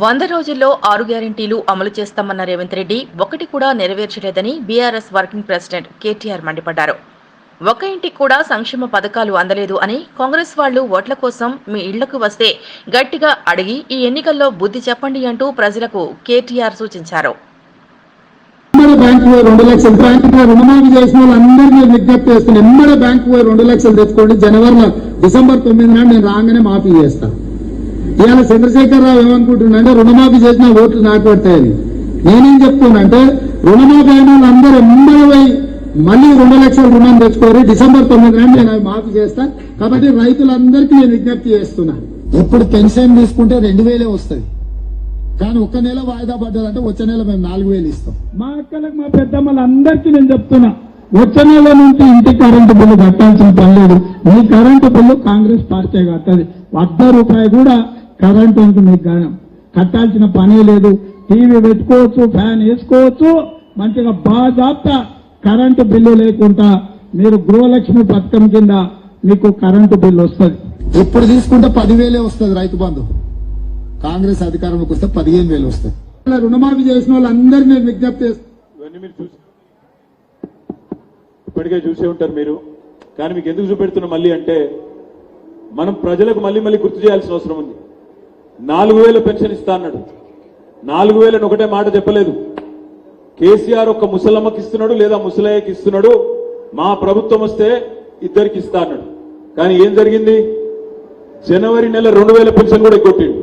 వంద రోజుల్లో ఆరు గ్యారెంటీలు అమలు చేస్తామన్న రేవంత్ రెడ్డి ఒకటి కూడా నెరవేర్చలేదని బీఆర్ఎస్ వర్కింగ్ ప్రెసిడెంట్ కేటీఆర్ మండిపడ్డారు. ఒక ఇంటికి కూడా సంక్షేమ పథకాలు అందలేదు అని కాంగ్రెస్ వాళ్ళు ఓట్ల కోసం మీ ఇళ్ళకు వస్తే గట్టిగా అడిగి ఈ ఎన్నికల్లో బుద్ధి చెప్పండి అంటూ ప్రజలకు కేటీఆర్ సూచించారు. రెండు లక్షలు బ్యాంకు రుణమాఫీ చేసిన వాళ్ళందరినీ విజ్ఞప్తి బ్యాంకు రెండు లక్షలు తెచ్చుకోండి. జనవరిలో డిసెంబర్ తొమ్మిది నాడు నేను రాగానే మాఫీ చేస్తాను ఇవాళ చంద్రశేఖరరావు ఏమనుకుంటున్నాడంటే రుణమాఫీ చేసిన ఓట్లు నాకు పడతాయని నేనేం చెప్తున్నా రుణమాఫీ అయిన వాళ్ళందరూ పోయి మళ్ళీ రెండు లక్షల రుణం తెచ్చుకోరు. డిసెంబర్ తొమ్మిది నాడు నేను అవి మాఫీ చేస్తా. కాబట్టి రైతులందరికీ నేను విజ్ఞప్తి చేస్తున్నా. ఎప్పుడు పెన్షన్ తీసుకుంటే రెండు వేలే వస్తుంది కానీ ఒక్క నెల వాయిదా పడ్డదంటే వచ్చే నెల మేము నాలుగు వేలు ఇస్తాం. మా అక్కలకు మా పెద్దమ్మలందరికీ నేను చెప్తున్నా వచ్చే నెల నుంచి ఇంటి కరెంటు బిల్లు కట్టాల్సిన పని లేదు. మీ కరెంటు బిల్లు కాంగ్రెస్ పార్టీ కట్టదు వద్ద రూపాయి కూడా కరెంటు ఇంక మీకు గా- కట్టాల్సిన పనే లేదు. టీవీ పెట్టుకోవచ్చు ఫ్యాన్ వేసుకోవచ్చు మంచిగా బాజాప్తా కరెంటు బిల్లు లేకుండా మీరు గృహలక్ష్మి పథకం కింద మీకు కరెంటు బిల్లు వస్తుంది. ఇప్పుడు తీసుకుంటే పదివేలే వస్తుంది రైతు బంధు. కాంగ్రెస్ అధికారంలోకి వస్తే పదిహేను వేలు వస్తుంది. ఇలా రుణమాఫీ చేసిన వాళ్ళందరినీ నేను విజ్ఞప్తి చేస్తున్నా ఇవన్నీ మీరు చూసి ఇప్పటికే చూసే ఉంటారు మీరు. కానీ మీకు ఎందుకు చూపెడుతున్నా మళ్ళీ అంటే మనం ప్రజలకు మళ్ళీ మళ్ళీ గుర్తు చేయాల్సిన అవసరం ఉంది. నాలుగు వేల పెన్షన్ ఇస్తా అన్నాడు. నాలుగు వేలని ఒకటే మాట చెప్పలేదు. కేసీఆర్ ఒక ముసలమ్మకి ఇస్తున్నాడు లేదా ముసలయ్యకి ఇస్తున్నాడు మా ప్రభుత్వం వస్తే ఇద్దరికి ఇస్తా అన్నాడు. కానీ ఏం జరిగింది? జనవరి నెల రెండు వేల పెన్షన్ కూడా ఎగ్గొట్టిండు.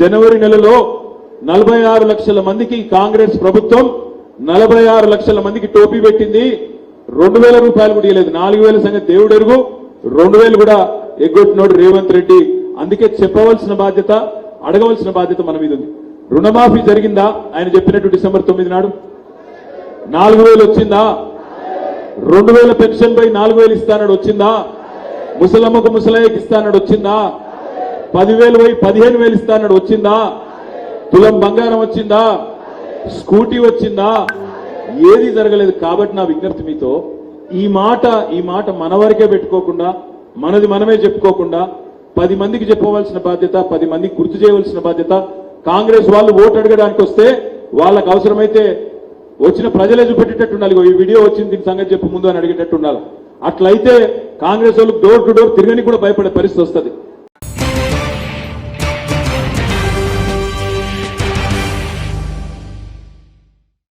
జనవరి నెలలో నలభై ఆరు లక్షల మందికి కాంగ్రెస్ ప్రభుత్వం నలభై ఆరు లక్షల మందికి టోపీ పెట్టింది. రెండు వేల రూపాయలు కూడా ఇవ్వలేదు నాలుగు వేల సంగతి దేవుడు ఎరుగు. రెండు వేలు కూడా ఎగ్గొట్టినోడు రేవంత్ రెడ్డి. అందుకే చెప్పవలసిన బాధ్యత అడగవలసిన బాధ్యత మన మీద ఉంది. రుణమాఫీ జరిగిందా? ఆయన చెప్పినట్టు డిసెంబర్ తొమ్మిది నాడు? నాలుగు వేలు వచ్చిందా? రెండు వేల పెన్షన్ పై నాలుగు వేలు ఇస్తానడు వచ్చిందా? ముసలమ్మకు ముసలయ్యకి ఇస్తానడు వచ్చిందా? పదివేలు పోయి పదిహేను వేలు ఇస్తానడు వచ్చిందా? తులం బంగారం వచ్చిందా? స్కూటీ వచ్చిందా? ఏది జరగలేదు. కాబట్టి నా విజ్ఞప్తి మీతో ఈ మాట ఈ మాట మన వరకే పెట్టుకోకుండా మనది మనమే చెప్పుకోకుండా పది మందికి చెప్పవలసిన బాధ్యత పది మందికి గుర్తు చేయవలసిన బాధ్యత కాంగ్రెస్ వాళ్ళు ఓటు అడగడానికి వస్తే వాళ్ళకు అవసరమైతే వచ్చిన ప్రజలే చూపెట్టేటట్టు ఉండాలి ఈ వీడియో వచ్చింది దీని సంగతి చెప్పు ముందు అని అడిగేటట్టు ఉండాలి అట్లయితే కాంగ్రెస్ వాళ్ళు డోర్ టు డోర్ తిరగని కూడా భయపడే పరిస్థితి వస్తుంది.